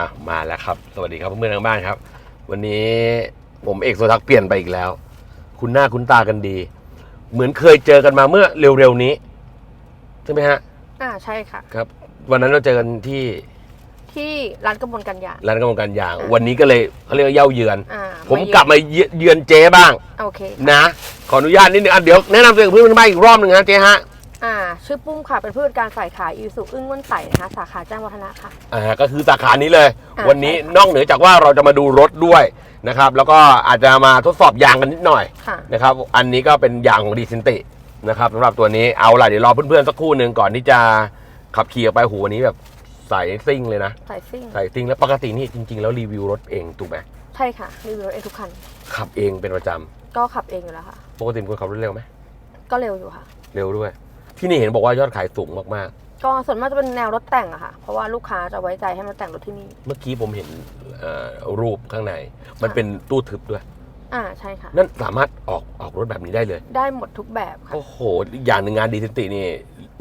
อะมาแล้วครับ สวัสดีครับเพื่อนๆทางบ้านครับ วันนี้ผมเอกโซทักเปลี่ยนไปอีกแล้ว คุณหน้าคุณตากันดี เหมือนเคยเจอกันมาเมื่อเร็วๆนี้ ใช่ไหมฮะ อ่าใช่ค่ะ ครับ วันนั้นเราเจอกันที่ที่ร้านกระบวนการยางร้านกำลังการยาง วันนี้ก็เลยเขาเรียกว่าเย้าเยือน อ่าผมเยือนกลับมาเยืเยือนเจ๊บ้าง โอเค นะ ขออนุญาตนิดนึงอะเดี๋ยวแนะนำตัวเองกับเพื่อนๆทางบ้านอีกรอบหนึ่งนะเจ๊ฮะ อ่าชื่อปุ้มค่ะเป็นผู้จัดการฝ่ายขายอีสุอึ้งม้วนใสนะคะสาขาแจ้งวัฒนะค่ะ อ่าก็คือสาขานี้เลย อ่าวันนี้ใช่ค่ะ นอกเหนือจากว่าเราจะมาดูรถด้วยนะครับแล้วก็อาจจะมาทดสอบยางกันนิดหน่อยค่ะ นะครับอันนี้ก็เป็นยางของดีซินตินะครับสำหรับตัวนี้เอาล่ะเดี๋ยวรอเพื่อนๆสักครู่หนึ่งก่อนที่จะขับขี่ออกไปหูวันนี้แบบใส่ซิ่งเลยนะ สายซิ่งใส่ซิ่งแล้วปกตินี่จริง ๆ แล้วรีวิวรถเองถูกไหมใช่ค่ะรีวิวรถเองทุกคันขับเองเป็นประจำก็ขับเองอยู่แล้วค่ะ ปกติเป็นคนขับรถเร็วไหมก็เร็วอยู่ค่ะ เร็วด้วย ที่นี่เห็นบอกว่ายอดขายสูงมากก็ส่วนมากจะเป็นแนวรถแต่งอะค่ะ เพราะว่าลูกค้าจะไว้ใจให้มาแต่งรถที่นี่ ๆ เมื่อกี้ผมเห็นเอ่อรูปข้างใน มันเป็นตู้ทึบด้วย อ่าใช่ค่ะ นั่นสามารถออกออกรถแบบนี้ได้เลย ได้หมดทุกแบบค่ะโอ้โหอีกอย่างหนึ่งงานดีซินตินี่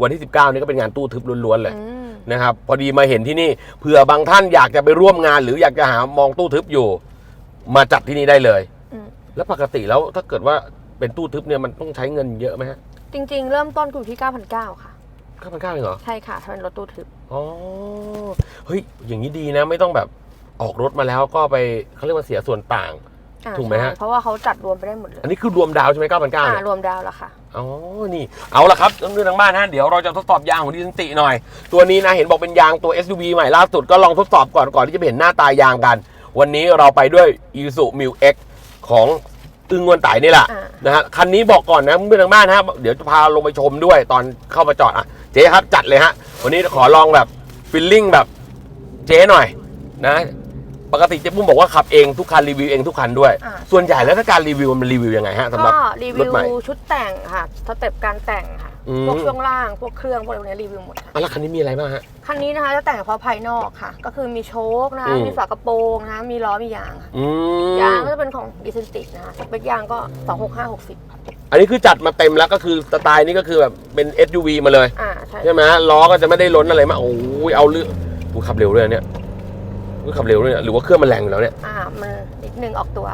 วันที่ 19 นี่ก็เป็นงานตู้ทึบล้วนๆเลยอืมนะครับ พอดีมาเห็นที่นี่เผื่อบางท่านอยากจะไปร่วมงาน หรืออยากจะหามองตู้ทึบอยู่ มาจัดที่นี่ได้เลย อืมแล้วปกติแล้วถ้าเกิดว่าเป็นตู้ทึบเนี่ยมันต้องใช้เงินเยอะไหมฮะ จริง ๆ เริ่มต้นอยู่ที่ 9,900 ค่ะเก้าพันเก้าเองเหรอ ใช่ค่ะถ้าเป็นรถตู้ทึบ อ๋อ เฮ้ย อย่างนี้ดีนะ ไม่ต้องแบบออกรถมาแล้วก็ไปเขาเรียกว่าเสียส่วนต่าง อ่าถูกไหมฮะ ใช่เพราะว่าเขาจัดรวมไปได้หมดเลยอันนี้คือรวมดาวใช่ไหมเก้าพันเก้าอ่าเนี่ยรวมดาวแล้วค่ะ อ๋อ นี่ เอาละครับเรื่องทางบ้านฮะ เดี๋ยวเราจะทดสอบยางของดิสติหน่อย ตัวนี้นะเห็นบอกเป็นยางตัว SUV ใหม่ล่าสุดก็ลองทดสอบก่อนก่อนที่จะไปเห็นหน้าตายางกัน วันนี้เราไปด้วย Isuzu m u X ของ อึ้งวนไตนี่แหละอ่า นะฮะคันนี้บอกก่อนนะเพื่อนทางบ้านนะฮะเดี๋ยวจะพาลงไปชมด้วยตอนเข้ามาจอดอะเจ๊ครับจัดเลยฮะวันนี้ขอลองแบบฟิลลิ่งแบบเจ๊หน่อยนะ ปกติเจ๊ปุ้มบอกว่าขับเองทุกคันรีวิวเองทุกคันด้วย อ่า ส่วนใหญ่แล้วถ้าการรีวิวมันรีวิวยังไงฮะสำหรับก็รีรวิถวใหม่ชุดแต่งค่ะสเต็ปการแต่งค่ะอืม พวกช่วงล่างพวกเครื่องพวกอะไรพวกนี้รีวิวหมดค่ะ อะแล้วคันนี้มีอะไรบ้างฮะ คันนี้นะคะจะแต่งเฉพาะภายนอกค่ะ ก็คือมีโชคนะคะอืม มีฝากระโปรงนะคะมีล้อมียางค่ะอืมยางก็จะเป็นของดิเซนตินะคะสเปคยางก็ 26560ค่ะอันนี้คือจัดมาเต็มแล้วก็คือสไตล์นี้ก็คือแบบเป็น SUV มาเลย อ่าใช่ใช่ไหมล้อก็จะไม่ได้ล้นอะไรมากโอ้ยเอาเรื่องกูขับเร็วด้วยเนี่ยกูขับเร็วด้วยเนี่ยหรือว่าเครื่องมันแรงอยู่แล้วเนี่ยอ่ามันนิดนึงออกตัว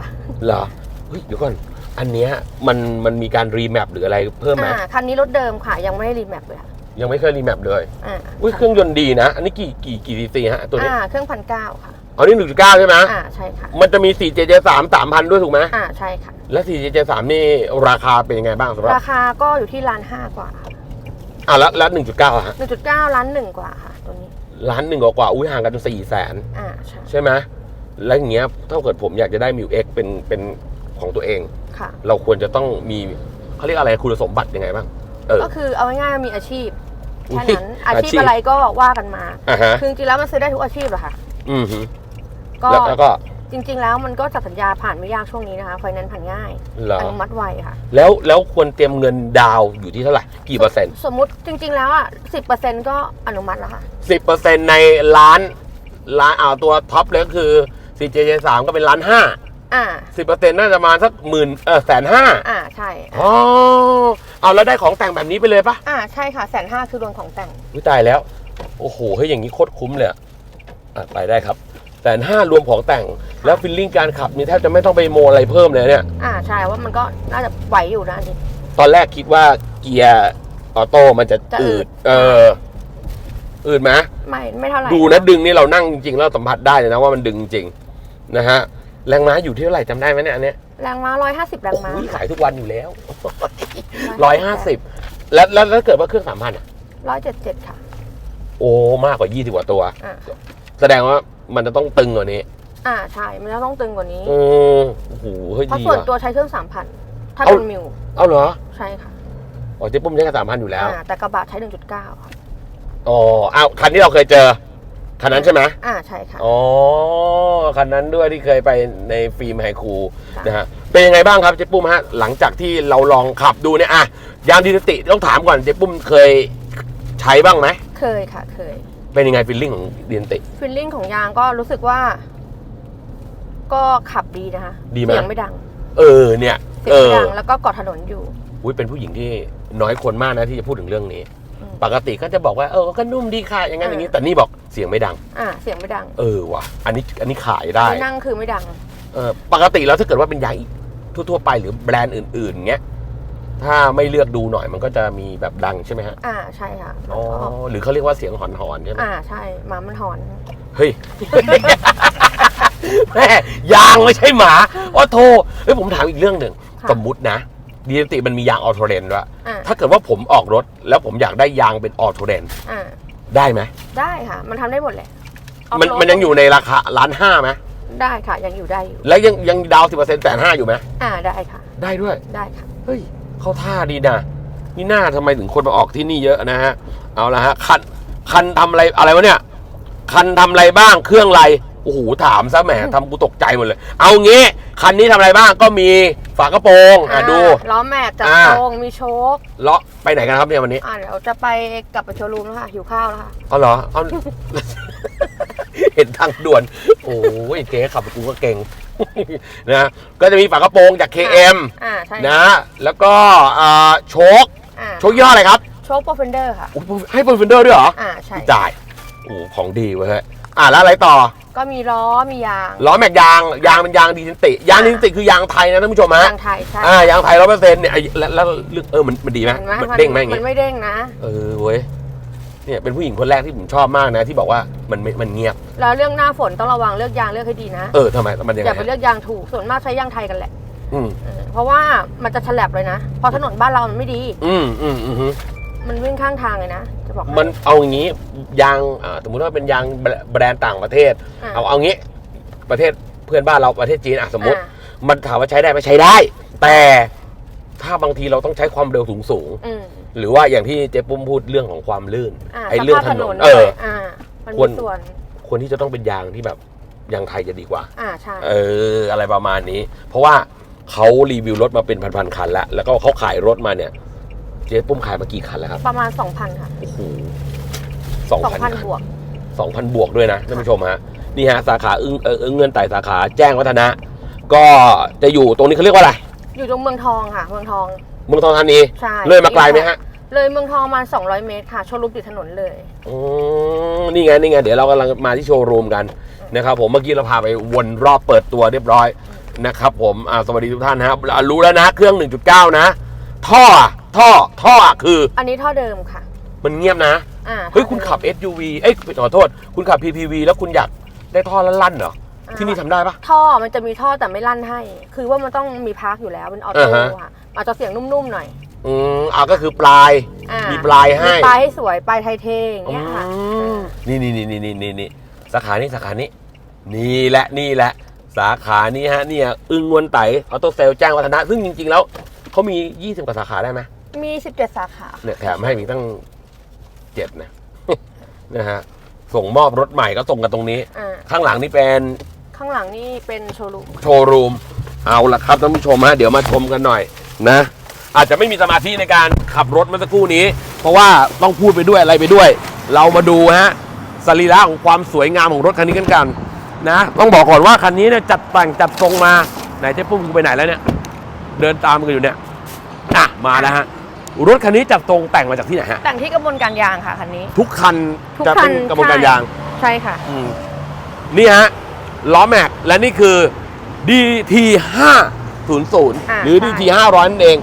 เหรอเฮ้ยเดี๋ยวก่อน อันเนี้ยมันมันมีการรีแมปหรืออะไรเพิ่มไหมอ่าคันนี้รถเดิมค่ะ ยังไม่ได้รีแมปเลยค่ะยังไม่เคยรีแมปเลยอ่าอุ้ยเครื่องยนต์ดีนะ อันนี้กี่กี่กี่ซีซีฮะตัวนี้อ่าเครื่องพันเก้าค่ะอ๋อนี่หนึ่งจุดเก้าใช่ไหมอ่าใช่ค่ะ มันจะมี 4JJ 3 3,000 ด้วยถูกไหมอ่าใช่ค่ะ และ 4JJ 3นี่ราคาเป็นยังไงบ้างสำหรับราคาก็อยู่ที่ล้านห้ากว่าอะแล้วแล้ว1.9อะฮะหนึ่งจุดเก้าล้านหนึ่งกว่าค่ะ ตัวนี้ ล้านหนึ่งกว่าๆอุ้ยห่างกันสี่แสนอ่าใช่ ใช่ไหมแล้วอย่างเงี้ยถ้าเกิดผมอยากจะได้มิวเอ็กเป็นเป็นของตัวเอง ค่ะ เราควรจะต้องมีเขาเรียกอะไรคุณสมบัติยังไงบ้างเออ ก็คือเอาง่ายๆมีอาชีพอุ๊ยแค่นั้นอาอาชีพชีพอะไรก็ว่ากันมาอ่าฮะ คือจริงๆแล้วมันซื้อได้ทุกอาชีพเหรอคะอืมฮึก็แล้วแล้วก็จริง ๆ แล้วมันก็จัดสัญญาผ่านไม่ยากช่วงนี้นะคะไฟแนนซ์ผ่านง่ายเหรออนุมัติไวค่ะ แล้วแล้วควรเตรียมเงินดาวน์อยู่ที่เท่าไหร่กี่เปอร์เซ็นต์สมมุติจริง ๆ แล้วอะสิบเปอร์เซ็นต์ก็อนุมัติแล้วค่ะ สิบเปอร์เซ็นต์ในล้านล้านอ่าตัวท็อปเลยก็คือ CJJ 3ก็เป็นล้านห้า อ่าสิบเปอร์เซ็นต์น่าจะมาสักหมื่นเออแสนห้าอ่าใช่อ๋อเอาแล้วได้ของแต่งแบบนี้ไปเลยปะอ่าใช่ค่ะแสนห้าคือรวมของแต่งวิตายแล้ว โอ้โหเฮ้ยอย่างนี้โคตรคุ้มเลยอะอะไปได้ครับแสนห้ารวมของแต่งแล้วฟิลลิ่งการขับนี่แทบจะไม่ต้องไปโมอะไรเพิ่มเลยเนี่ยอ่าใช่ว่ามันก็น่าจะไหวอยู่นะอันนี้ตอนแรกคิดว่าเกียร์ออโต้มันจะจะอือืดดเอออืดไหมไม่ไม่เท่าไหร่ดูนะดึงนี่เรานั่งจริงๆแล้วสัมผัสได้เลยนะว่ามันดึงจริงนะฮะ แรงม้าอยู่ที่เท่าไหร่จำได้ไหมเนี่ยอันเนี้ยแรงม้าร้อยห้าสิบแรงโอ้โหม้าขายทุกวันอยู่แล้วร้อยห้าสิบแล้วแล้วแล้วเกิดว่าเครื่องสามพันอะ ร้อยเจ็ดเจ็ดค่ะ โอ้มากกว่ายี่สิบกว่าตัว อ่า แสดงว่ามันจะต้องตึงกว่านี้อ่าใช่ มันจะต้องตึงกว่านี้โอ้โอ้โหเฮ้ยเพราะดีส่วนว่ะ ตัวใช้เครื่องสามพันถ้าเอาเป็นมิวเอาเหรอใช่ค่ะอ๋อเจ๊ปุ้มใช้แค่สามพันอยู่แล้ว อ่าแต่กระบะใช้หนึ่งจุดเก้าค่ะอ๋ออ้าวคันที่เราเคยเจอ คันนั้นใช่ไหมอ่าใช่ค่ะ อ๋อคันนั้นด้วยที่เคยไปในฟิล์มไฮคูค่ะนะฮะเป็นยังไงบ้างครับเจ๊ปุ้มฮะ หลังจากที่เราลองขับดูเนี่ยอะยางดิสติต้องถามก่อนเจ๊ปุ้มเคยใช้บ้างไหมเคยค่ะ เคย เป็นยังไงฟีลลิ่งของดิสติฟิลลิ่งของยางก็รู้สึกว่า ก็ขับดีนะคะดีไหมเสียงไม่ดัง เออเนี่ย เสียเองไม่อดังแล้วก็เกาะถนนอยู่อุ้ยเป็นผู้หญิงที่น้อยคนมากนะที่จะพูดถึงเรื่องนี้อืม ปกติก็จะบอกว่าเออก็นุ่มดีค่ะอย่างนั้นอย่างนี้แต่นี่บอกเสียงไม่ดัง อ่าเสียงไม่ดังเออว่ะอันนี้อันนี้ขายได้ที่นั่งคือไม่ดังเออปกติแล้วถ้าเกิดว่าเป็นยางอีกทั่วๆไปหรือแบรนด์อื่นๆเงี้ยถ้าไม่เลือกดูหน่อยมันก็จะมีแบบดังใช่ไหมฮะอ่าใช่ค่ะอ๋อหรือเขาเรียกว่าเสียงหอนๆใช่ไหมอ่าใช่หมามันหอนเฮ้ยแม่ยางไม่ใช่หมาอ๋อโทเฮ้ยผมถามอีกเรื่องหนึ่งค่ะสมมุตินะ ดีนติมันมียางออโตเรนด้วยอ่าถ้าเกิดว่าผมออกรถ แล้วผมอยากได้ยางเป็นออโตเรนอ่าได้ไหมได้ค่ะ มันทำได้หมดแหละออฟมันโรดมันยังอยู่ในราคาล้านห้าไหมได้ค่ะ ยังอยู่ได้อยู่ แล้วยังยังดาวสิบเปอร์เซ็นต์แสนห้าอยู่ไหมอ่าได้ค่ะ ได้ด้วย ได้ค่ะ เฮ้ย เข้าท่าดีนะนี่หน้าทำไมถึงคนมาออกที่นี่เยอะนะฮะ เอาละฮะ คัน คันทำอะไร อะไรวะเนี่ย คันทำอะไรบ้าง เครื่องอะไร โอ้โหถามซะแหมทำกูตกใจหมดเลย เอางี้คันนี้ทำอะไรบ้างก็มีฝากระโปรงอะดู ล้อแม็กจับอ่า ตรงมีโชคเลาะไปไหนกันครับเนี่ยวันนี้อ่าเดี๋ยวจะไปกลับไปโชว์รูมแล้วค่ะหิวข้าวแล้วค่ะ เอาเหรอเอา เห็นทางด่วน โอ้ยเจ๊ขับกูก็เก่ง นะก็จะมีฝากระโปรงจาก KM อ่าใช่นะแล้วก็อ่าโชคอ่าโชคยี่ห้ออะไรครับโชคโปรเฟนเดอร์ค่ะโอ้ยให้เปอร์เฟนเดอร์ด้วยเหรอ อ่าใช่ จ่ายโอ้โหของดีเว้ยเฮ้ย อะแล้วอะไรต่อ ก็มีล้อมียางล้อแม็กยางยางเป็นยางดีเซนติ ยางดีเซนติคือยางไทยนะท่านผู้ชมฮะยางไทยใช่อ่ายางไทยร้อยเปอร์เซ็นต์เนี่ยไอ้แล้วแล้วเออมันมันดีไหมเห็นไหมมันเด้งไหมอย่างมันงี้ไม่เด้งนะเออเว้ยเนี่ยเป็นผู้หญิงคนแรกที่ผมชอบมากนะ ที่บอกว่ามันไม่มันเงียบแล้วเรื่องหน้าฝนต้องระวังเลือกยางเลือกให้ดีนะเออทำไมมันยังอย่าไงไปเลือกยางถูกส่วนมากใช้ยางไทยกันแหละอืมเออเพราะว่ามันจะฉลับเลยนะเพราะถนนบ้านเรามันไม่ดี อืมอืมอืมฮึ มันวิ่งข้างทางเลยนะ จะบอกให้ มันเอาอย่างงี้ยางอ่าสมมติว่าเป็นยางแบรแบรนด์ต่างประเทศ อะ เอาเอางี้ประเทศเพื่อนบ้านเราประเทศจีนอะสมมติ อะมันถามว่าใช้ได้ไหมใช้ได้ แต่ถ้าบางทีเราต้องใช้ความเร็วสูงสูงๆอืมหรือว่าอย่างที่เจ๊ปุ้มพูดเรื่องของความลื่น อ่าไอ้เรื่องถนนเอด้วอ ยอ่ามันควรมีส่วนควรที่จะต้องเป็นยางที่แบบยางไทยจะดีกว่า อ่าใช่ เออ อะไรประมาณนี้ เพราะว่าเขารีวิวรถมาเป็นพันๆคันแล้ว แล้วก็เขาขายรถมาเนี่ย เจ๊ปุ้มขายมากี่คันแล้วครับ ประมาณ 2,000 ค่ะ โอ้โหสองพัน2,000 บวก สองพันบวกด้วยนะท่านผู้ชมฮะ นี่ฮะ สาขาอึ้งเอออึ้งเงินไต่สาขาแจ้งวัฒนะ ก็จะอยู่ตรงนี้เขาเรียกว่าอะไร อยู่ตรงเมืองทองค่ะ เมืองทอง เมืองทองธานีใช่เลยมาไกลไหมฮะเลยเมืองทองประมาณ200 เมตรค่ะ โชว์รูมติดถนนเลย อืมนี่ไง นี่ไง เดี๋ยวเรากำลังมาที่โชว์รูมกันนะครับผมเมื่อกี้เราพาไปวนรอบเปิดตัวเรียบร้อยนะครับผมอ่าสวัสดีทุกท่านนะครับอ่ารู้แล้วนะ เครื่อง 1.9 นะ ท่ออะ ท่อท่ออะคืออันนี้ท่อเดิมค่ะ มันเงียบนะอ่าเฮ้ยคุณขับ SUV เอ้ยขอโทษ คุณขับ PPV แล้วคุณอยากได้ท่อลั่นๆเหรออ่าที่นี่ทำได้ปะท่อมันจะมีท่อแต่ไม่ลั่นให้ คือว่ามันต้องมีพักอยู่แล้วเป็นออโต้อ่าฮะค่ะอาจจะเสียงนุ่มๆหน่อย อืมอ่าก็คือปลายอ่ามีปลายให้มีปลายให้สวยปลายไทยเทอย่างอืเงี้ยค่ะมนี่นี่นี่นี่นี่นี่นี่สาขานี้สาขานี้ นี่แหละนี่แหละ สาขานี้ฮะเนี่ยอึ้งงวนไตออโต้เซลแจ้งวัฒนะ ซึ่งจริง ๆ แล้วเขามี 20 กว่าสาขาได้ไหม มี 17 สาขา เนี่ยแถมให้มีตั้งเจ็ดนะ นะฮะ ส่งมอบรถใหม่ก็ส่งกันตรงนี้ อ่า ข้างหลังนี่เป็นข้างหลังนี่เป็นโชว์รูม โชว์รูม เอาละครับท่านผู้ชมฮะ เดี๋ยวมาชมกันหน่อยนะ อาจจะไม่มีสมาธิในการขับรถเมื่อสักครู่นี้ เพราะว่าต้องพูดไปด้วยอะไรไปด้วย เรามาดูฮะสรีระของความสวยงามของรถคันนี้กันกันนะ ต้องบอกก่อนว่าคันนี้เนี่ยจัดแต่งจัดทรงมา ไหนเจ๊ปุ้มกูไปไหนแล้วเนี่ย เดินตามกันอยู่เนี่ย อะ มาแล้วฮะ รถคันนี้จัดทรงแต่งมาจากที่ไหนฮะ แต่งที่กระบวนการยางค่ะคันนี้ ทุกคันทุกจะคัเป็นนกระบวนการใช่ยางใช่ค่ะ อืมนี่ฮะล้อแม็กและนี่คือ DT 500อ่าหรือ ใช่ DT 500นั่นเอง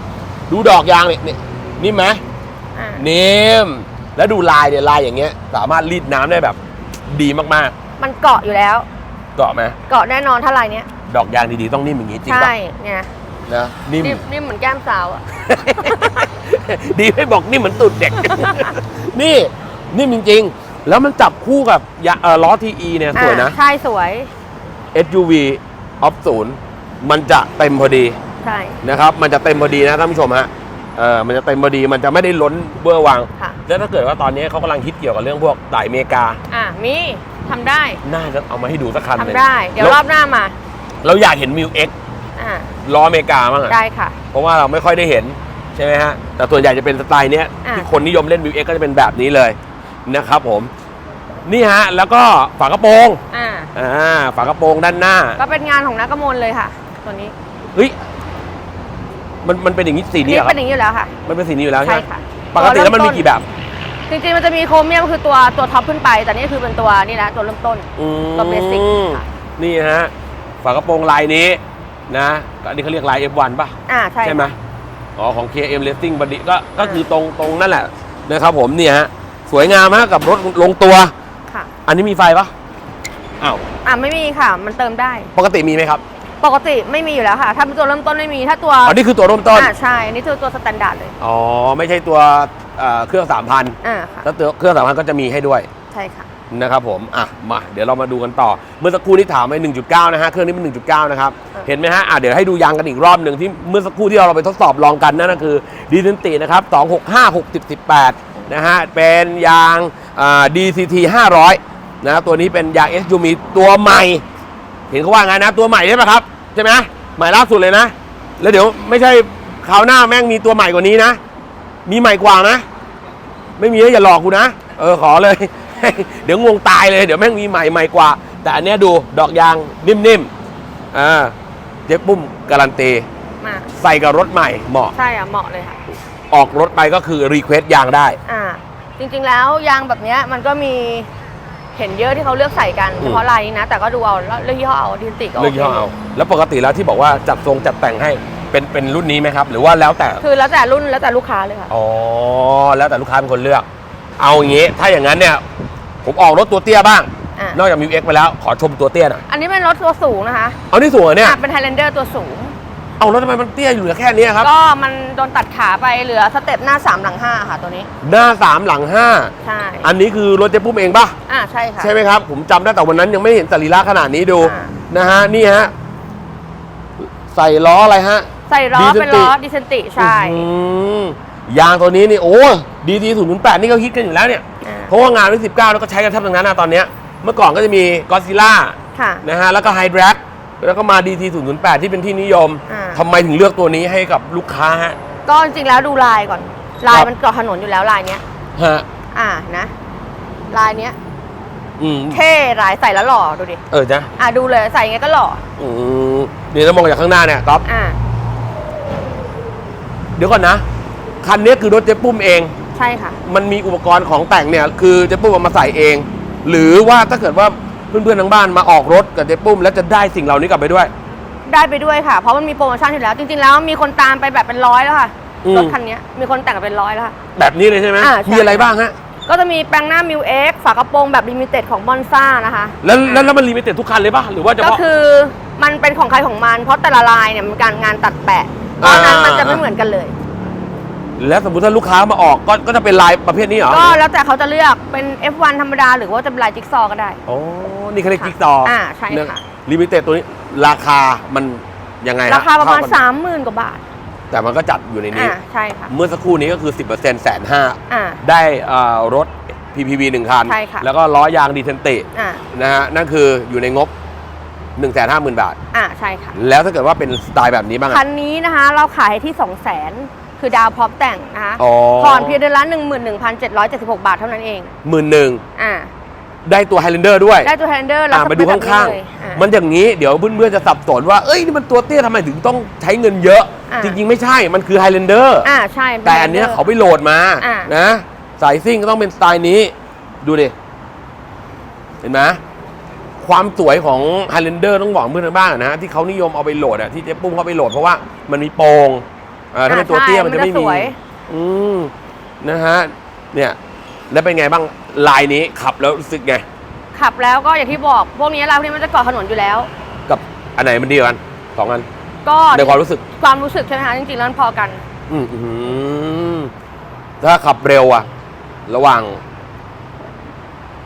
ดูดอกยางเนี่ยนี่นี่มไหมอ่านิ่มแล้วดูลายเนี่ยลายอย่างเงี้ย สามารถรีดน้ำได้แบบดีมากมันเกาะอยู่แล้ว ๆเกาะไหมเกาะแน่นอนถ้าลายเนี้ยดอกยางดีๆต้องนิ่มอย่างงี้จริงใช่ป่ะเนี่ยนะนิ่ม นิ่มนิ่มเหมือนแก้มสาวอะ ดีไม่บอกนิ่มเหมือนตุดเด็ก นี่นิ่มจริงๆ แล้วมันจับคู่กับยาเอ่อล้อทีอีเนี่ยสวยนะ อ่าใช่สวย SUV ออฟศูนย์มันจะเต็มพอดีใช่ นะครับ มันจะเต็มพอดีนะท่านผู้ชมฮะเออมันจะเต็มพอดีมันจะไม่ได้ล้นเบอร์วังค่ะ แล้วถ้าเกิดว่าตอนนี้เขากำลังคิดเกี่ยวกับเรื่องพวกไต่อเมริกา อ่ามีทำได้น่าจะเอามาให้ดูสักคันหทำนึ่งได้ เดี๋ยวแล้วรอบหน้ามาเราอยากเห็นมิวเอ็กอ่าล้ออเมริกาบ้างอะได้ค่ะ เพราะว่าเราไม่ค่อยได้เห็น ใช่ไหมฮะ แต่ส่วนใหญ่จะเป็นสไตล์เนี้ยอะ ที่คนนิยมเล่นมิวเอ็กก็จะเป็นแบบนี้เลยนะครับผม นี่ฮะ แล้วก็ฝากระโปรง อ่า อ่า ฝากระโปรงด้านหน้า ก็เป็นงานของนักกมลเลยค่ะ ตัวนี้เฮ้ย มันมันเป็นอย่างนี้สีนี้เหรอคเป็รับนอย่างนี้อยู่แล้วค่ะ มันเป็นสีนี้อยู่แล้วใช่ใช่ไหมค่ะปกติแล้วมันมีกี่แบบ จริงๆ มันจะมีโครเมียมคือตัวตัวท็อปขึ้นไป แต่นี่คือเป็นตัวนี่นะตัวเริ่มต้น อืมตัวเบสิกค่ะ นี่ฮะ ฝากระโปรงลายนี้นะก็อันนี้เขาเรียกลาย F1 ป่ะ อ่าใช่ใช่ไหม อ๋อของ KM Racing บัดดี้ก็ก็คือตรงตรงนั่นแหละนะครับผมเนี่ยฮะสวยงามมากกับรถลงตัว ค่ะ อันนี้มีไฟปะอ้าวอ่าไม่มีค่ะ มันเติมได้ ปกติมีไหมครับปกติไม่มีอยู่แล้วค่ะ ถ้าเป็นตัวเริ่มต้นไม่มี ถ้าตัวอ๋อนี่คือตัวเริ่มต้นอ่าใช่อันนี่คือตัวสแตนดาร์ดเลย อ๋อไม่ใช่ตัวเอ่อเครื่อง3,000อ่าค่ะถ้าตัวเครื่อง3,000ก็จะมีให้ด้วย ใช่ค่ะ นะครับผมอะมาเดี๋ยวเรามาดูกันต่อ เมื่อสักครู่ที่ถามไป1.9 นะฮะ เครื่องนี้เป็น 1.9 นะครับเออเห็นไหมฮะอะเดี๋ยวให้ดูยางกันอีกรอบหนึ่งที่เมื่อสักครู่ที่เราไปทดสอบลองกันนั่นก็คือดีเซนตินะครับ265 60 18 นะฮะ เป็นยางอ่า DCT 500 นะครับตัวนี้เป็นยาง SU มีตัวใหม่ เห็นเขาว่าไงนะ ตัวใหม่ใช่ไหมครับใช่ไหมใหม่ล่าสุดเลยนะ แล้วเดี๋ยวไม่ใช่คราวหน้าแม่งมีตัวใหม่กว่านี้นะ มีใหม่กว่านะ ไม่มีแล้วอย่าหลอกกูนะ เออขอเลย เดี๋ยวงงตายเลย เดี๋ยวแม่งมีใหม่ใหม่กว่า แต่อันเนี้ยดูดอกยางนิ่มๆอ่าเจ๊ปุ้มการันตีมาใส่กับรถใหม่เหมาะ ใช่อะเหมาะเลยค่ะ ออกรถไปก็คือรีเควสยางได้ อ่า จริงๆแล้วยางแบบเนี้ยมันก็มีเห็นเยอะที่เขาเลือกใส่กันอืม เฉพาะลายนี้นะ แต่ก็ดูเอาแล้วเลือกยี่ห้อเอาดินติก็เลือกยี่ห้อโคเอาแล้วปกติแล้วที่บอกว่าจัดทรงจัดแต่งให้เป็นเป็นรุ่นนี้ไหมครับ หรือว่าแล้วแต่ คือแล้วแต่รุ่นแล้วแต่ลูกค้าเลยค่ะ อ๋อ แล้วแต่ลูกค้าเป็นคนเลือก เอาอย่างงี้ ถ้าอย่างนั้นเนี่ย ผมออกรถตัวเตี้ยบ้าง อะ นอกจากมิวเอ็กไปแล้วขอชมตัวเตี้ยหน่อยอันนี้เป็นรถตัวสูงนะคะเอานี่สูงเหรอเนี่ย อะเป็นไฮแลนเดอร์ตัวสูง เอาแล้วทำไมมันเตี้ยอยู่เหลือแค่นี้ครับ ก็มันโดนตัดขาไปเหลือสเต็ปหน้า 3 หลัง 5 ค่ะตัวนี้ หน้าสามหลังห้าใช่อันนี้คือรถเจ๊ปุ้มเองป่ะ อ่าใช่ค่ะ ใช่ไหมครับ ผมจำได้แต่วันนั้นยังไม่เห็นสรีระขนาดนี้ดู อ่า นะฮะ นี่ฮะ ใส่ล้ออะไรฮะ ใส่ล้อ Decenti เป็นล้อดิเซนติใช่ อื้อหือ ยางตัวนี้นี่โอ้ดีดีศูนย์แปดนี่ก็ฮิตกันอยู่แล้วเนี่ย อ่า เพราะว่างานวันสิบเก้าแล้วก็ใช้กันแทบทั้งนั้นนะตอนเนี้ยเมื่อก่อนก็จะมีก็ซิล่าค่ะ นะฮะแล้วก็ไฮดรักแล้วก็มา DT 0 0 8ที่เป็นที่นิยมอ่า ทำไมถึงเลือกตัวนี้ให้กับลูกค้าฮะ ก็จริงๆแล้วดูลายก่อน ลายครับ มันเกาะถนนอยู่แล้วลายเนี้ย ฮะอ่านะ ลายเนี้ยอืมเท่ลายใส่แล้วหล่อดูดิ เออจ้ะอ่าดูเลยใส่ไงก็หล่อ อืมเดี๋ยวเรามองจากข้างหน้าเนี่ยต๊อปอ่า เดี๋ยวก่อนนะ คันนี้คือรถเจ๊ปุ้มเอง ใช่ค่ะ มันมีอุปกรณ์ของแต่งเนี่ย คือเจ๊ปุ้มเอามาใส่เอง หรือว่าถ้าเกิดว่าเพื่อนๆทั้งบ้านมาออกรถกับเจ๊ปุ้ม แล้วจะได้สิ่งเหล่านี้กลับไปด้วย ได้ไปด้วยค่ะ เพราะมันมีโปรโมชั่นอยู่แล้ว จริงๆ แล้วมีคนตามไปแบบเป็นร้อยแล้วค่ะ อืม รถคันเนี้ยมีคนแต่งกันเป็นร้อยแล้วค่ะ แบบนี้เลยใช่ไหมอ่าใช่ มีอะไรบ้างฮะ ก็จะมีแปลงหน้ามิวเอ็กฝากระโปรงแบบลิมิเต็ดของบอนซ่านะคะแล้วแล้วแล้วมันรีมิเต็ดทุกคันเลยป่ะ หรือว่าเฉก็พาะ คือมันเป็นของใครของมัน เพราะแต่ละลายเนี่ยมันการงานตัดแปะเพราะฉะนั้นอ่ามัมันจะไม่เหมือนกันเลย แล้วสมมติถ้าลูกค้ามาออกก็ก็จะเป็นลายประเภทนี้เหรอก็แล้วแต่เขาจะเลือกเป็น F1 ธรรมดา หรือว่าจะเป็นลายจิ๊กซอว์ก็ได้อ๋อนี่เขาเรียกจิ๊กซอว์อ่าใช่ค่ะ ลิมิเต็ดตัวนี้ราคามันยังไงฮราคาประมาณ เท่กัน30,000กว่าบาทแต่มันก็จัดอยู่ในนี้ อ่าใช่ค่ะ เมื่อสักครู่นี้ก็คือ 10%แสนห้าอ่า ได้เอ่อรถ PPV 1 คัน ใช่ค่ะ แล้วก็ล้อยางดีเทนติอ่านะฮะนั่นคืออยู่ในงบ 1 5 0 0 0 0 บาท อ่าใช่ค่ะ แล้วถ้าเกิดว่าเป็นสไตล์แบบนี้บ้างคัอะนนี้นะคะ เราขายที่ 200,000 คือดาวพร้อมแต่งนะคะอ๋อผ่อนเพียงเดือนละ11,776 บาทเท่านั้นเองหมื่นหนึ่งอ่าได้ตัวไฮ l ลนเดอร์ด้วย ได้ตัวแฮนเดอร์แล้วอ่าก็มาดูเป็นแบบข้างนี้เลยอ่าๆมันอย่างนี้ เดี๋ยวเพื่อนๆจะสับสนว่า เอ้ยนี่มันตัวเตี้ยทำไมถึงต้องใช้เงินเยอะ อ่า จริงๆ ไม่ใช่ มันคือไฮ l ลนเดอร์ อ่าใช่ป็ แต่อันเนี้ย Highlander เขาไปโหลดมา อ่านะ สายซิ่งก็ต้องเป็นสไตล์นี้ ดูดิ เห็นไหมความสวยของ Highlander ต้องบอกเพื่อนทางบ้านนะที่เขานิยมเอาไปโหลดอะที่เจ๊ปุ้มเขาไปโหลดเพราะว่ามันมีโปรงเอ่อถ้าเป็นตัวเตี้ยมันจะไม่สมีวยอืมนะฮะเนี่ยแล้วเป็นไงบ้างลายนี้ขับแล้วรู้สึกไงขับแล้วก็อย่างที่บอกพวกนี้เราพวกนี้มันจะเกาะถนนอยู่แล้ว กับอันไหนมันดีกว่ากันสองอันก็ในความรู้สึกความรู้สึกใช่ไหมคะจริงๆแล้วมันพอกัน อืมอื้อหือถ้าขับเร็วอะระหว่าง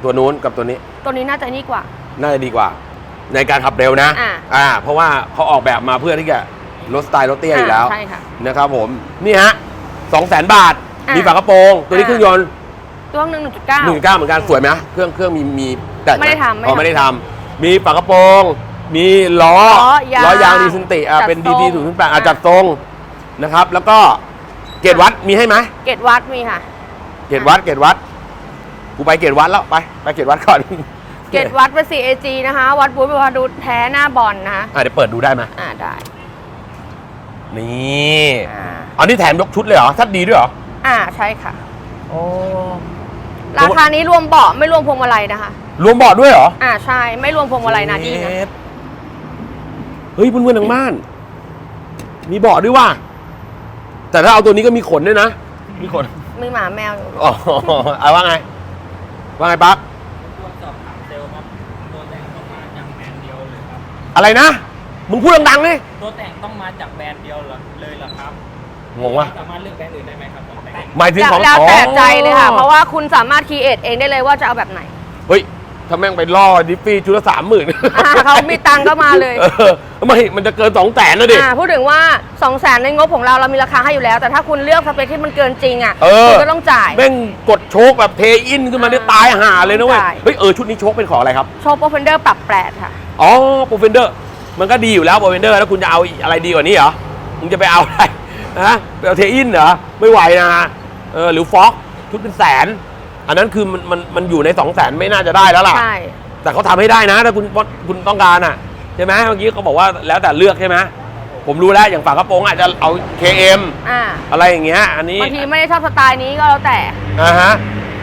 ตัวนู้นกับตัวนี้ ตัวนี้น่าจะนี่กว่า น่าจะดีกว่า ในการขับเร็วนะ อ่าอ่าเพราะว่าเขาออกแบบมาเพื่อที่จะ ลดสไตล์รถเตี้ยอยู่แล้วใช่ค่ะ นะครับผม นี่ฮะสองแสนบาท อ่ามีมีฝากระโปรง ตัวนี้อ่าเครื่องยนต์ตัวหนึ่งหนึ่งจุดเก้า หนึ่งเก้าเหมือนกันสวยไหมเครื่องเครื่องมีมีแต่งหไม่ได้ทำไม่อ๋อทำไม่ได้ทำมีฝากระโปรง มีล้อล้อยางล้อยางดีเซนติอะจัดเป็นทรดีงดีศูนย์แปดอะอ่าจัดทรงนะครับ แล้วก็เกรดวัดมีให้ไหมเกตวัดมีค่ะ เกรดวัดเกรดวัดกูไปเกรดวัดแล้วไปไปเกรดวัดก่อนเกตวัดเป็น 4AG นะคะ วัดบูธเป็นวัดดูแท้หน้าบอลนะคะอะเดี๋ยวเปิดดูได้ไหม อ่าได้ นี่อ่าอันนี้แถมยกชุดเลยเหรอทัดดีด้วยเหรออ่าใช่ค่ะ โอ้ราคานี้รวมเบาะไม่รวมพวงมาลัยนะคะ รวมเบอดด้วยเหรออ่าใช่ ไม่รวมพวงมาลัยนะดีนะ เจ็ดเฮ้ยเพื่อนๆทางบ้าน มีเบาะด้วยว่ะแต่ถ้าเอาตัวนี้ก็มีขนด้วยนะมีขนมีหมาแมวอยู่อ๋อเอาว่าไง ว่าไงปั๊บตัวสอบถามเซลล์ครับตัวแต่งต้องมาจากแบรนด์เดียวเลยครับอะไรนะ มึงพูดดังๆเลยตัวแต่งต้องมาจากแบรนด์เดียวเหรอเลยเหรอครับงงวะสามารถเลือกแบรนด์อื่นได้ไหมครับตัวแต่งหมายถึงของแล้วแต่ใจเลยค่ะอ๋อเพราะว่าคุณสามารถคีเอทเองได้เลยว่าจะเอาแบบไหน เฮ้ยถ้าแม่งไปล่อดิฟฟี่ชุดละสามหมื่นอ่าเขามีตังค์ก็มาเลยเออไม่มันจะเกินสองแสนนะดิอ่าพูดถึงว่า2 0 0แสนในงบของเราเรามีราคาให้อยู่แล้ว แต่ถ้าคุณเลือกสเปคที่มันเกินจริงอะเออคุณก็ต้องจ่าย แม่งกดโชคแบบเทอินขึ้นมาเนี่ยอ่าตายห่าเลยนะเว้ยใช่เฮ้ยเออชุดนี้โชคเป็นของอะไรครับ โชว์โปรเฟนเดอร์ปรับแปดค่ะ อ๋อโปรเฟนเดอร์ มันก็ดีอยู่แล้วโปรเฟนเดอร์แล้วคุณจะเอาอะไรดีกว่านี้เหรอมึงจะไปเอาอะไรนะไปเอาเทอินเหรอไม่ไหวนะเออหรือฟ็อกชุดเป็นแสน อันนั้นคือมันมันมันอยู่ในสองแสนไม่น่าจะได้แล้วล่ะ ใช่ แต่เขาทำให้ได้นะถ้าคุณคุณต้องการอะใช่ไหมเมื่อกี้เขาบอกว่าแล้วแต่เลือกใช่ไหมผมรู้แล้วอย่างฝากระโปรงอาจจะเอา KM อ่าอะไรอย่างเงี้ยอันนี้บางทีไม่ได้ชอบสไตล์นี้ก็แล้วแต่อ่าฮะ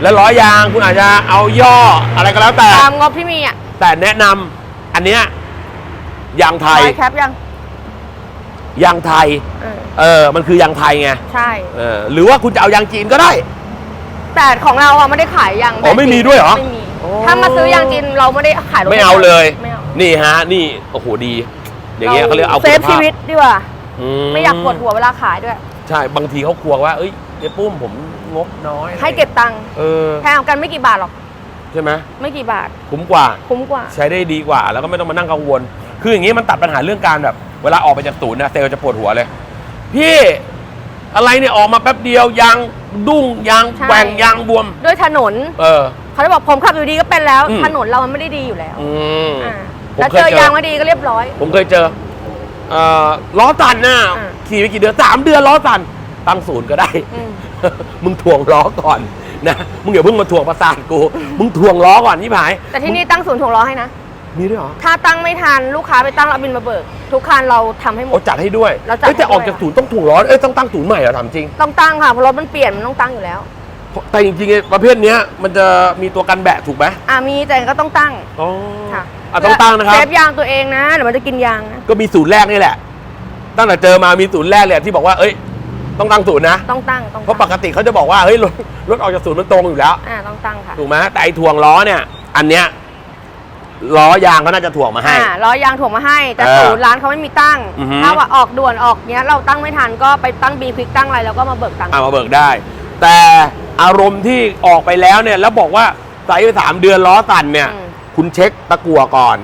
แล้วล้อยางคุณอาจจะเอาย่ออะไรก็แล้วแต่ ตามงบที่มีอะ แต่แนะนำอันเนี้ย ยางไทยไยแคปยังยางไทย เออเออ มันคือยางไทยไง ใช่ เออ หรือว่าคุณจะเอายางจีนก็ได้ แต่ของเราอะไม่ได้ขายยางอ๋อไม่มีด้วยเหรอ ไม่มีโอ้ถ้ามาซื้อยางจีนเราไม่ได้ขายรถไม่เอาเลย ไม่เอานี่ฮะ นี่ โอ้โห ดี อย่างเงี้ยเขาเรียกเอาเซฟคุณภาพชีวิตดีกว่าอืไม่อยากปวดหัวเวลาขายด้วย ใช่ บางทีเขากลัวว่า เอ้ยเจ๊ปุ้มผมงบน้อย ให้เก็บตังค์ เออแพงกันไม่กี่บาทหรอก ใช่ไหมไม่กี่บาท คุ้มกว่า คุ้มกว่า ใช้ได้ดีกว่า แล้วก็ไม่ต้องมานั่งกังวล คืออย่างนี้มันตัดปัญหาเรื่องการแบบ เวลาออกไปจากศูนย์นะเซลล์จะปวดหัวเลย พี่อะไรเนี่ยออกมาแป๊บเดียวยางดุ้งยางใช่ แหว่งยางบวม ด้วยถนน เออ เขาจะบอกผมขับอยู่ดีก็เป็นแล้ว อืม ถนนเรามันไม่ได้ดีอยู่แล้วอืม อ่าผมแล้วเคเจยอเจอยางไม่ดีก็เรียบร้อย ผมเคยเจอเอ่อล้อตันน่ะอ่า ขี่ไปกี่เดือนสามเดือนล้อตัน ตั้งศูนย์ก็ได้ อืม มึงถ่วงล้อก่อนนะ มึงอย่าเพิ่งมาถ่วงประสาทกู มึงถ่วงล้อก่อนนี่ผายแต่ที่นี่ตั้งศูนย์ถ่วงล้อให้นะ มีด้วยเหรอถ้าตั้งไม่ทันลูกค้าไปตั้งแล้วบินมาเบิก ทุกคันเราทำให้หมโอ้ด จัดให้ด้วยเราจัดเอ้ยแต่ให้ด้วย ออกจากศูนย์ต้องถ่วงล้อเอ้ยต้องตั้งศูนย์ใหม่เหรอถามจริงต้องตั้งค่ะเพราะรถมันเปลี่ยนมันต้องตั้งอยู่แล้วแต่จริงๆไอ้ประเภทเนี้ยมันจะมีตัวกันแบะถูกไหมอ่ามีแต่ก็ต้องตั้งอ๋อค่ะอะต้องตั้งนะครับ เซฟยางตัวเองนะเดี๋ยวมันจะกินยางนะก็มีศูนย์แรกนี่แหละ ตั้งแต่เจอมามีศูนย์แรกเลยที่บอกว่าเอ้ย ต้องตั้งศูนย์นะ ต้องตั้งต้องเพราะปตั้งกติเขาจะบอกว่าเฮ้ยรถรถออกจากศูนย์มันตรงอยู่แล้ว อ่าต้องตั้งค่ะ ถูกไหมแต่ไอ้ถ่วงล้อเนี่ย อันเนี้ย ล้อยางก็น่าจะถ่วงมาให้ อ่าล้อยางถ่วงมาให้ แต่เออศูนย์ร้านเขาไม่มีตั้ง อือฮึถ้าว่าออกด่วนออกเนี้ยเราตั้งไม่ทันก็ไปตั้งบีควิกตั้งอะไรแล้วก็มาเบิกตังค์ เอามาเบิกได้ แต่อารมณ์ที่ออกไปแล้วเนี่ยแล้วบอกว่าใส่ไปสามเดือนล้อตันเนี่ย อืมคุณเช็คตะกั่วก่อน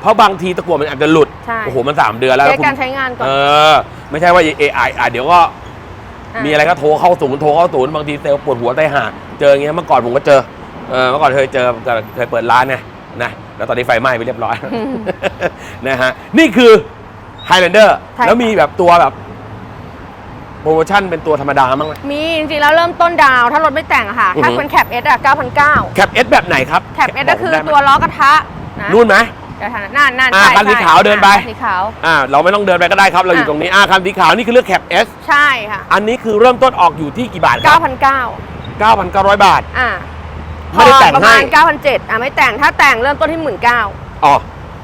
เพราะบางทีตะกั่วมันอาจจะหลุดใช่ โอ้โหมันสามเดือนแล้วเช็คคุณการใช้งานก่อนเออ ไม่ใช่ว่าเอไออะเดี๋ยวก็ามีอะไรก็โทรเข้าศูนย์โทรเข้าศูนย์บางทีเซลล์ปวดหัวใจห่าเจออย่างเงี้ยเมื่อก่อนผมก็เจอเออเมื่อก่อนเคยเจอเคยเปิดร้านไงนะ แล้วตอนนี้ไฟไหม้ไปเรียบร้อย นะฮะ นี่คือ Highlander ใช่ แล้วมีแบบตัวแบบโปรโมชั่นเป็นตัวธรรมดามั้งไหม มีจริงๆแล้วเริ่มต้นดาวน์ถ้ารถไม่แต่งอะค่ะ อือฮึ ถ้าเป็นแคปเอสอะ9,900แคปเอสแบบไหนครับแคปเอสก็คือได้ไหมตัวล้อกระทะนะนู่นไหมเดี๋ยวทางนั่นนั่นอ่าใช่คันสีใช่ขาวเดินไป อ่าคัสีขาว อ่าเราไม่ต้องเดินไปก็ได้ครับ เราอยู่อะ ตรงนี้อ่าคันสีขาวนี่คือเลือกแคปเอสใช่ค่ะอันนี้คือเริ่มต้นออกอยู่ที่กี่บาทครับ9,900 9,900 บาท อ่า ไม่ได้แต่งประมาณให้9,700อ่าไม่แต่งถ้าแต่งเริ่มต้นที่ 19,000อ๋อ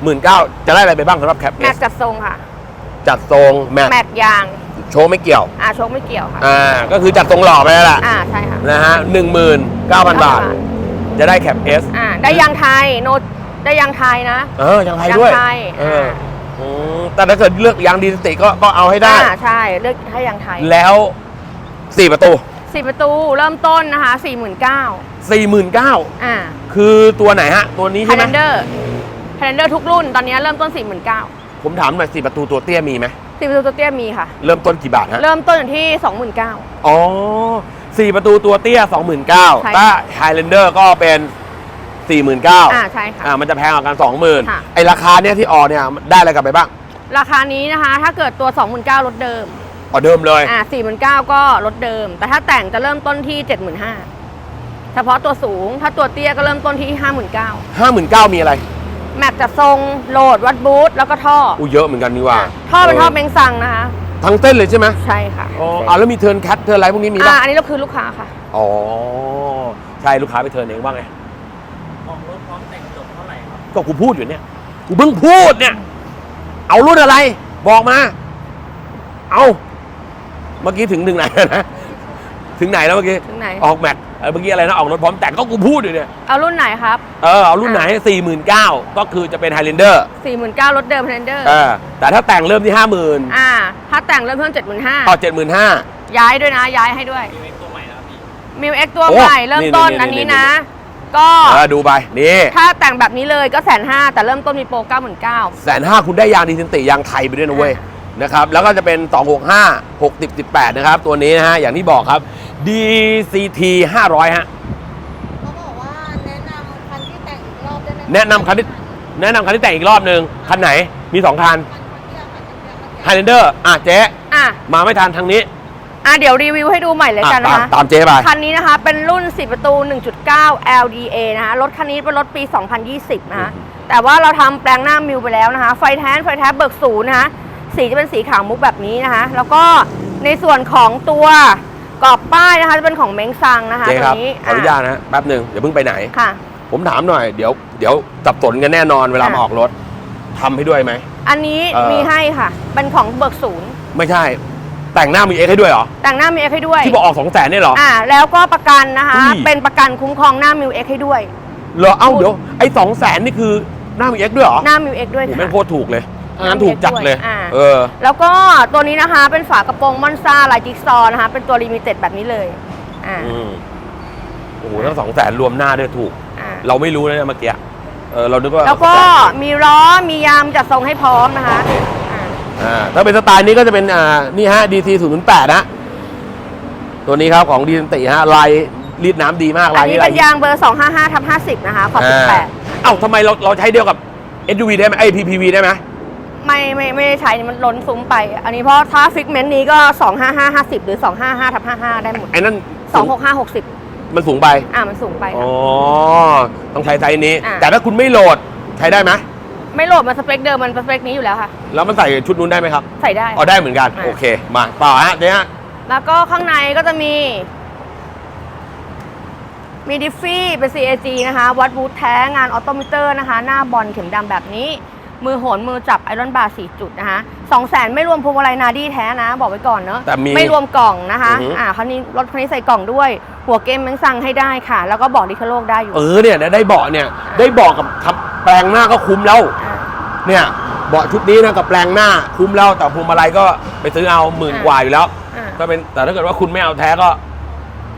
หมื่นเก้าจะได้อะไรไปบ้างสำหรับแคปเอแม็สกจัดทรงค่ะ จัดทรงแม็กแม็กยางโชว์ไม่เกี่ยว อ่าโชคไม่เกี่ยวค่ะ อ่า ก็คือจัดทรงหล่อไปแล้วล่ะ อ่าใช่ค่ะ นะฮะหนึ่งหมื่นเก้าพันบาท จะได้แคปเอสอ่าได้ยางไทยโนตได้ยางไทยนะ เออยังไทยด้วยยังไทยเอออ่าอืมแต่ถ้าเกิดเลือกยางดีสติก็ก็เอาให้ได้ อ่าใช่เลือกให้ยางไทย แล้วสี่ประตู สี่ประตูเริ่มต้นนะคะ49,000สี่หมื่นเก้าอ่าคือตัวไหนฮะ ตัวนี้ไฮใช่ไหมแลนเดอร์ไฮแลนเดอร์ทุกรุ่นตอนนี้เริ่มต้น49,000ผมถามหน่อยสี่ประตูตัวเตี้ยมีไหมสี่ประตูตัวเตี้ยมีค่ะ เริ่มต้นกี่บาทฮะ เริ่มต้นอยู่ที่29,000อ๋อสี่ประตูตัวเตี้ยสองหมื่นเก้าใช่ถ้าไฮแลนเดอร์ก็เป็นสี่หมื่นเก้าอ่าใช่ค่ะอ่ามันจะแพงกว่ากันสองหมื่นค่ะไอราคาเนี้ยที่ออกเนี่ยได้อะไรกลับไปบ้าง ราคานี้นะคะ ถ้าเกิดตัว29,000ลดเดิม อ๋อเดิมเลยอ่า49,000ก็ลดเดิม แต่ถ้าแต่งจะเริ่มต้นที่75,000เฉพาะตัวสูง ถ้าตัวเตี้ยก็เริ่มต้นที่59,000ห้าหมื่นเก้ามีอะไร แม็กจะทรงโหลดวัดบูทแล้วก็ท่ออู้เยอะเหมือนกันนี่ว่าอะท่อเป็นท่อเมงซังนะคะ ทั้งเส้นเลยใช่ไหมใช่ค่ะอ๋ออ่าแล้วมีเทิร์นแคทเทิร์นอะไรพวกนี้มีอ่าป่ะอันนี้เราคือลูกค้าค่ะอ๋อแสช่ลูกค้าไปเทิร์นเองว่าไงออกรถพร้อมแต่งจบเท่าไหร่ครับก็กูพูดอยู่เนี่ยกูเพิ่งพูดเนี่ย เอารุ่นอะไร บอกมา เอา เมื่อกี้ถึงถึงไหนแล้วนะถึงไหนแล้วเมื่อกี้ถึงไหน ออกแม็กเอ่อเมื่อกี้อะไรนะออกรถพร้อมแต่งก็กูพูดอยู่เนี่ยเอารุ่นไหนครับเออเอารุ่นไหนสี่หมื่นเก้าก็คือจะเป็นไฮเลนเดอร์49,000รถเดิมเทนเดอร์เออแต่ถ้าแต่งเริ่มที่ห้าหมื่นอ่า ถ้าแต่งเริ่มเพิ่ม75,000ต่อเจ็ดหมื่นห้า ย้ายด้วยนะ ย้ายให้ด้วยมีเวกตัวใหม่แล้วพี่มิวเอ็กตัวโอ้ใหม่เริ่มต้นนี่ๆๆๆอันนี้นะก็เออดูไปนี่ถ้าแต่งแบบนี้เลยก็แสนห้าแต่เริ่มต้นมีโปร 99,000 แสนห้าคุณได้ยางดีเซนติยางไทยไปด้วยนะเว้ย นะครับแล้วก็จะเป็น 265 60 18 นะครับ ตัวนี้นะฮะ อย่างที่บอกครับ DCT 500 ฮะ เขาบอกว่าแนะนำคันที่แต่งอีกรอบได้ไหมแนะนำคันที่ แนะนำคันที่แต่งอีกรอบหนึ่งคันไหนมี 2 คันคันที่เอาคันที่เอาคันที่เอา Highlander อะเจ๊อะมาไม่ทันทางนี้อะเดี๋ยวรีวิวให้ดูใหม่เลยอะกันตามนะคะ ตามเจ๊ไป คันนี้นะคะเป็นรุ่น 4 ประตู 1.9 LDA นะคะรถคันนี้เป็นรถปี 2020 นะคะแต่ว่าเราทำแปลงหน้ามิวไปแล้วนะคะ ไฟแท้ไฟแท้เบิกศูนย์นะคะ สีจะเป็นสีขาวมุกแบบนี้นะคะ แล้วก็ในส่วนของตัวกรอบป้ายนะคะจะเป็นของเม้งซังนะคะเจ๊ตัครับวนี้ขออนุญาตนะฮะแป๊บหนึ่งอย่าเพิ่งไปไหน ค่ะ ผมถามหน่อยเดี๋ยวเดี๋ยวจับสนกันแน่นอนเวลาอะ มาออกรถทำให้ด้วยไหม อันนี้เอ่อ มีให้ค่ะ เป็นของเบิกศูนย์ ไม่ใช่ แต่งหน้ามีเอ็กให้ด้วยเหรอ แต่งหน้ามิวเอ็กให้ด้วยที่บอกออก2 0 0แสนนี่เหรอ อ่าแล้วก็ประกันนะคะ อุ้ย เป็นประกันคุ้มครองหน้ามิวเอ็กให้ด้วย เหรอเอ้าเดี๋ยวไอ้สองแสนนี่คือหน้ามีเอ็กด้วยเหรอหน้ามิวเอ็กด้วยผมค่ะแม่งโคตรถูกเลย ถ้างั้นถูกจัดเลย อ่าเออ แล้วก็ตัวนี้นะคะเป็นฝากระโปรงมอนซ่าลายจิ๊กซอว์นะคะ เป็นตัวลิมิเต็ดแบบนี้เลยอ่าอืมโอ้โหทั้งสองแสนรวมหน้าด้วยถูก อ่าเราไม่รู้นะเนี่ยเมื่อกี้เออเรานึกว่าแล้วก็มีล้อมียามจัดทรงให้พร้อมนะคะอ่าอ่าถ้าเป็นสไตล์นี้ก็จะเป็นอ่านี่ฮะ DT 0 0 8นะตัวนี้ครับของดีนติฮะลายรีดน้ำดีมากอัลานยนี้นี้เป็ลายนยางเบอร์ 255ทับ50 นะคะขอบอ่า18เอ้าทำไมเราเราใช้เดียวกับ SUV ได้ไหมไอ PPV ได้ไหม ไม่ไม่ไม่ได้ใช้มันล้นซุ้มไป อันนี้เพราะถ้าฟิกเมนต์นี้ก็ 255 50 หรือ 255ทับ55 ได้หมด ไอ้นั่นสูง265 60 มันสูงไป อ่ามันสูงไปอ๋ค่ะอต้องใช้ไซส์นี้ อ่าแต่ถ้าคุณไม่โหลดใช้ได้ไหมไม่โหลดมันสเปคเดิมมันสเปคนี้อยู่แล้วค่ะ แล้วมันใส่ชุดนู้นได้ไหมครับ ใส่ได้ อ๋อได้เหมือนกัน อ่าโอเค มาต่อฮะเจ๊ฮะแล้วก็ข้างในก็จะมี มีดิฟฟี่เป็น CAG นะคะ วัดบูทแท้งานออโตมิเตอร์นะคะ หน้าบอลเข็มดำแบบนี้ มือโหนมือจับไอรอนบาร์4จุดนะคะสองแสนไม่รวมพวงมาลัยนาดี้แท้นะ บอกไว้ก่อนเนอะแต่มีไม่รวมกล่องนะคะอือหืออ่ อ่าคันนี้รถคันนี้ใส่กล่องด้วย หัวเกมแมงซังให้ได้ค่ะ แล้วก็บอกดิคาโลกได้อยู่เออเนี่ยได้เบาะเนี่ยได้เบาะกับทับแปลงหน้าก็คุ้มแล้วอ่าเนี่ยเบาะชุดนี้นะกับแปลงหน้าคุ้มแล้วแต่พวงมาลัยก็ไปซื้อเอาหมื่นอ่ากว่าอยู่แล้ว อ่าก็เป็นแต่ถ้าเกิดว่าคุณไม่เอาแท้ก็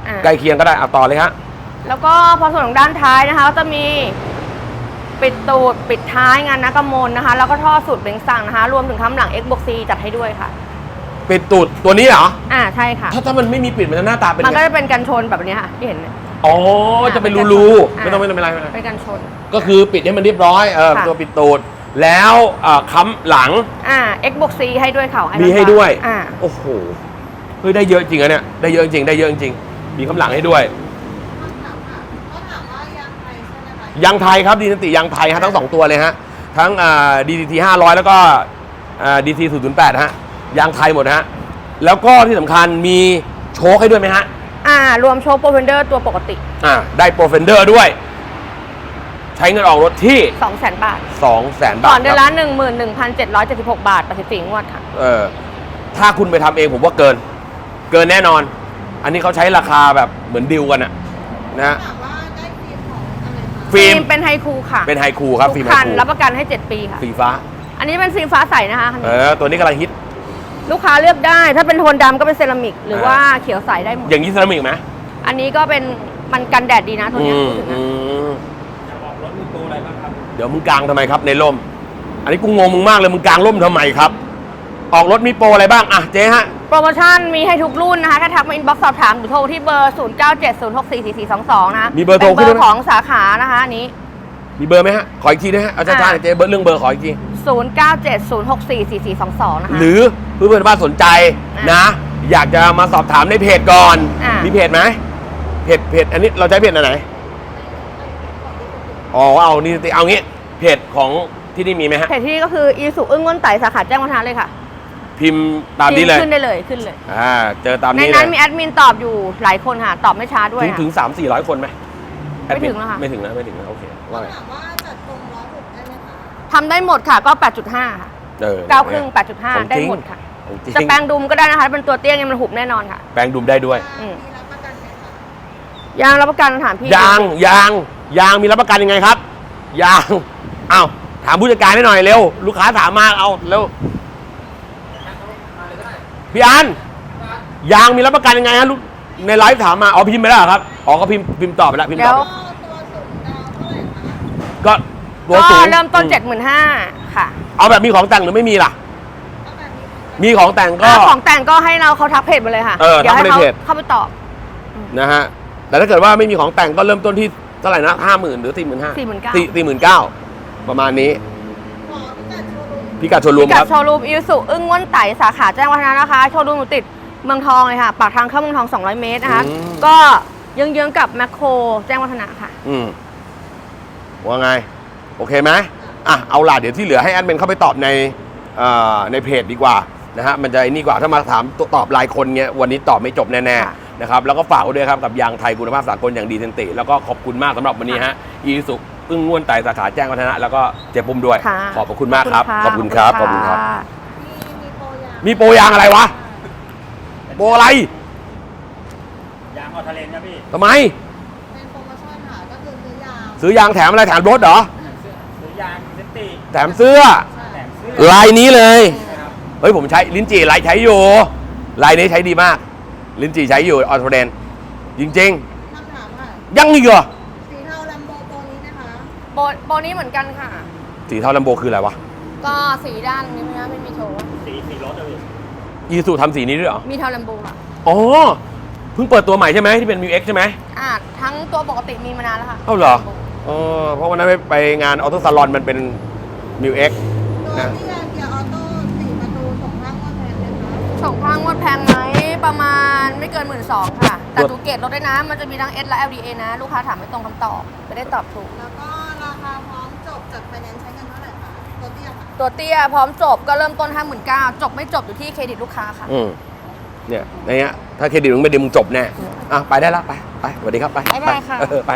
อ่า ใกล้เคียงก็ได้เอาต่อเลยฮะ แล้วก็พอส่วนของด้านท้ายนะคะก็จะมี ปิดตูดปิดท้ายงานนักกมลนะคะ แล้วก็ท่อสูตรเบงซังนะคะ รวมถึงคำหลัง X บวก C จัดให้ด้วยค่ะปิดตูดตัวนี้เหรอ อ่าใช่ค่ะ ถ้าถ้ามันไม่มีปิดมันจะหน้าตาเป็นมันไงก็จะเป็นกันชนแบบนี้ค่ะที่เห็นเนี่ย อ๋อจะเป็นรูๆอ่าไม่ต้องไม่ต้องไม่เป็นไรไม่เป็นไรเป็นกันชน ก็คือปิดให้มันเรียบร้อยเออค่ะ ตัวปิดตูดแล้วเอ่อค้ำหลังอ่า X บวก C ให้ด้วยเขามีให้ด้วยอ่า โอ้โหเฮ้ยได้เยอะจริงอะเนี่ยได้เยอะจริงได้เยอะจริงมีค้ำหลังให้ด้วย เขาถามว่ายางไทยใช่ไหมคะ ยางไทยครับดีนติยางไทยฮะทั้งสองตัวเลยฮะทั้งอ่า DDT 500แล้วก็อ่า DT 008ฮะยางไทยหมดฮะแล้วก็ที่สำคัญมีโชคให้ด้วยไหมฮะอ่ารวมโชว์โปรเฟนเดอร์ตัวปกติอ่าได้โปรเฟนเดอร์ด้วย ใช้เงินออกรถที่ 200,000 บาท 200,000 บาก่ทอนเดือนคละรับ11,776 บาท84งวดค่ะเออถ้าคุณไปทำเองผมว่าเกิน เกินแน่นอน อันนี้เขาใช้ราคาแบบเหมือนดิวกันอะนะฮะ อะไรคะฟิล์มเป็นไฮคูค่ะเป็นไฮคูครับฟิล์มทุไฮกคันคูรับประกันให้ 7 ปีค่ะ สีฟ้า อันนี้เป็นฟิล์มฟ้าใสนะคะคันเอนี้อตัวนี้กำลังฮิต ลูกค้าเลือกได้ถ้าเป็นโทนดำก็เป็นเซรามิก หรือว่าเขียวใสได้หมด อย่างนี้เซรามิกไหมอันนี้ก็เป็นมันกันแดดดีนะตัวอืเนี้ยมพูดถึงอืนะมจะออกรถมีตัวอะไรบ้างครับเดี๋ยวมึงกลางทำไมครับในร่ม อันนี้กูงงมึงมากเลยมึงกลางร่มทำไมครับ ออกรถมีโปรอะไรบ้าง อะเจ๊ฮะ โปรโมชั่นมีให้ทุกรุ่นนะคะ ถ้าทักมาอินบ็อกซ์สอบถามหรือโทรที่เบอร์ 0970644422 นะคะมีเบอร์โทรขึ้เป็นนด้วยไหมเบอร์ของสาขานะคะอันนี้ มีเบอร์ไหมฮะ ขออีกทีนะฮะ เอาช้าๆหอะน่อยเจ๊เบอร์เรื่องเบอร์ขออีกที 0970644422 นะคะ หรือเพื่อนๆบ้านสนใจอะนะ อยากจะมาสอบถามในเพจก่อน อะ มีเพจไหมเพจเพจอันนี้เราใช้เพจอันไหน อ๋อ เอานี่สิเอางี้ เพจของที่นี่มีไหมฮะ เพจที่นี่ก็คืออีสุอึ้งง้นไต่สาขาแจ้งวัฒนะเลยค่ะ พิมพ์ตามนี้เลย ขึ้นได้เลยขึ้นเลยอ่าเจอตามในนี้เลนั้นยมีแอดมินตอบอยู่หลายคนค่ะ ตอบไม่ช้าด้วยถึงค่ะ ถึงสามสี่ร้อยคนไหมไม่ถึงแล้วค่ะ ไม่ถึงนะไม่ถึงนะโอเคว่าไงถามว่าจัดตรงร้อยหกได้ไหมคะทำได้หมดค่ะก็ 8.5ค่ะเออเก้าครึ่งของ8.5 ได้จริงหมดค่ะ ของจริงจะแปลงดุมก็ได้นะคะเป็นตัวเตี้ยเนี่ยมันหุบแน่นอนค่ะ แปลงดุมได้ด้วย อืม มีรับประกันไหมคะ ยางรับประกันถามพี่ยางยางยางมีรับประกันยังไงครับยางอ้าวถามผู้จัดการให้หน่อยเร็ว ลูกค้าถามมาเอาเร็ว พี่อันยางมีรับประกันยังไงฮะลูกในไลฟ์ถามมาอ๋อพิมพ์ไปแล้วเหรอครับอ๋อก็พิมพ์พิมพ์ตอบไปแล้วพิมพ์ตเดี๋อยบวไปก็ตัวสูงดาวเท่าไหร่คะก็ตัวสูงก็เริ่มต้น75,000ค่ะเอาแบบมีของแต่งหรือไม่มีล่ะเอาแบบนี้มีของแต่งก็ อ่าของแต่งก็ให้เราเขาทักเพจมาเลยค่ะเออเดี๋ยวให้ทักเขามาในเพจ เข้าไปตอบ นะฮะแต่ถ้าเกิดว่าไม่มีของแต่งก็เริ่มต้นที่เท่าไหร่นะห้าหมื่นหรือสี่หมื่นห้า49,000 สี่สี่หมื่นเก้าประมาณนี้ ขอจัดโชว์รูม พิกัดชวนรวมกัคบรับ โชว์รูมอิวสุอึ้งง้วนไต่สาขาแจ้งวัฒนะนะคะ โชว์รูมอยู่ติดเมืองทองเลยค่ะ ปากทางเข้าเมืองทอง 200 เมตรนะคะ อืม ก็เยื้องๆกับแมคโครแจ้งวัฒนะค่ะ อืมว่าไง โอเคไหมอะเอาล่ะเดี๋ยวที่เหลือให้แอดมินเข้าไปตอบในเอ่อในเพจดีกว่านะฮะมันจะไอ้นี่กว่าถ้ามาถามตอบรายคนเงี้ยวันนี้ตอบไม่จบแน่ค่ะๆนะครับแล้วก็ฝากไว้ด้วยครับกับยางไทยคุณภาพสากลอย่างดีเซนติ แล้วก็ขอบคุณมากสำหรับวันนี้ฮะอีสุ อึ้งง่วนไตสาขาแจ้งวัฒนะ แล้วก็เจ๊ปุ้มด้วย ค่ะขอบพระคุณมากครับะขอบคุณครับ ขอบคุณครับะมีมีโปรยางมีโปรยางอะไรวะ โปรอะไร ยางออทะเลนครับพี่ ทำไม เป็นโปรโมชั่นค่ะ ก็คือซื้อยางซื้อยางแถมอะไรแถมรถเหรอซื้อยางเซนติแถมเสื้อ ใช่ แถมเสื้อลายนี้เลย นะครับ เฮ้ยผมใช้ลิ้นจี่ลายใช้อยู่ ลายนี้ใช้ดีมาก ลิ้นจี่ใช้อยู่ออโตเดนจริง คำถามค่ะ ๆ ยังอีกเหรอ สีเทาลัมโบโปรนี้นะคะ โปรโปรนี้เหมือนกันค่ะ สีเทาลัมโบคืออะไรวะก็สีด้านนี้นะไม่มีโชว์สีสีรถอะพี่อีซูทำสีนี้ด้วยเหรอ มีเทาลัมโบค่ะอ๋อ เพิ่งเปิดตัวใหม่ใช่ไหมที่เป็นมิวเอ็กใช่ไหมอ่าทั้งตัวปกติมีมานานแล้วค่ะเอ้าเหรอเออเพราะวันนั้นไปไปงานออโต้ซาลอนมันเป็นมิวเอ็กตัวนะที่เกียร์ออโต้สี่ประตูส่งข้างก็แพงเลยค่ะสองข้างงวดแพงไหมประมาณไม่เกินหมื่นสองค่ะ แต่ตูเกตลดได้นะ มันจะมีทั้ง S และ LDA นะ ลูกค้าถามไม่ตรงคำตอบไม่ได้ตอบถูกแล้วก็ราคาพร้อม จบจากไฟแนนซ์ใช้เงินเท่าไหร่คะตัวเตี้ยค่ะตัวเตี้ยพร้อมจบก็เริ่มต้น 5 9 0 0 0จบไม่จบอยู่ที่เครดิตลูกค้าค่ะ อืมเนี่ยในเนี้ยถ้าเครดิตมึงไม่ดีมึงจบแน่อะไปได้แล้วไปไปสวัสดีครับไปบ๊ายบายค่ะ เออไป